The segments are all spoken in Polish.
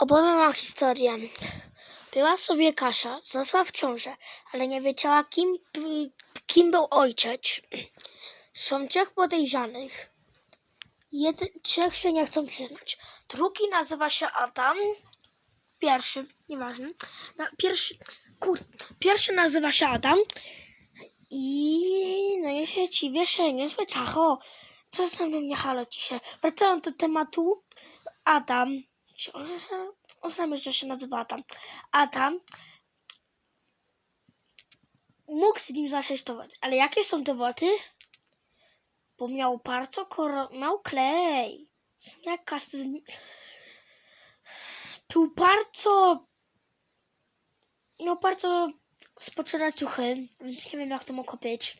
Opowiem wam historię. Była sobie Kasia, zasła w ciąży, ale nie wiedziała, kim, kim był ojciec. Są trzech podejrzanych. Jed, trzech się nie chcą przyznać. Drugi nazywa się Adam. Pierwszy, nieważne. Na, pierwszy, kur, pierwszy nazywa się Adam. I no ja się dziwię, że nie Cacho. Co z nami mnie halo dzisiaj? Wracając do tematu. Adam. Się, uznajmy, że się nazywa Adam. Adam mógł z nim zacząć dowody. Ale jakie są dowody? Bo miał bardzo koro... miał klej. Jak każdy z nich... Był bardzo... Miał bardzo spoczone ciuchy, więc nie wiem jak to mogło być.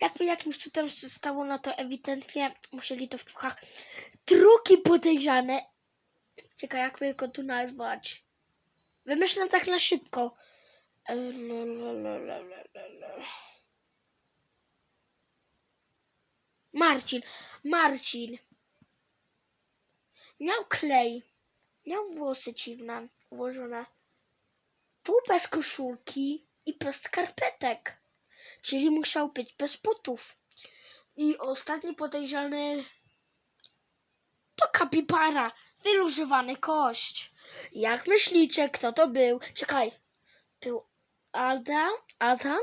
Jakby jakimś cudem się stało, no to ewidentnie musieli to w ciuchach. Drugi podejrzany. Czekaj, jak by go tu nazwać? Wymyślam tak na szybko. E. Marcin. Marcin. Miał klej. Miał włosy dziwne, ułożone. Był bez koszulki i bez skarpetek. Czyli musiał być bez butów. I ostatni podejrzany to kapibara, wylużywany kość. Jak myślicie, kto to był? Czekaj. Był Adam? Adam?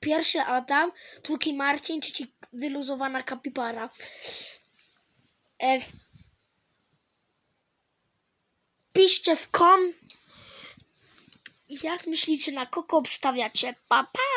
Pierwszy Adam, drugi Marcin, trzeci wyluzowana kapibara. E, piszcie w kom. Jak myślicie, na kogo obstawiacie? Pa, pa!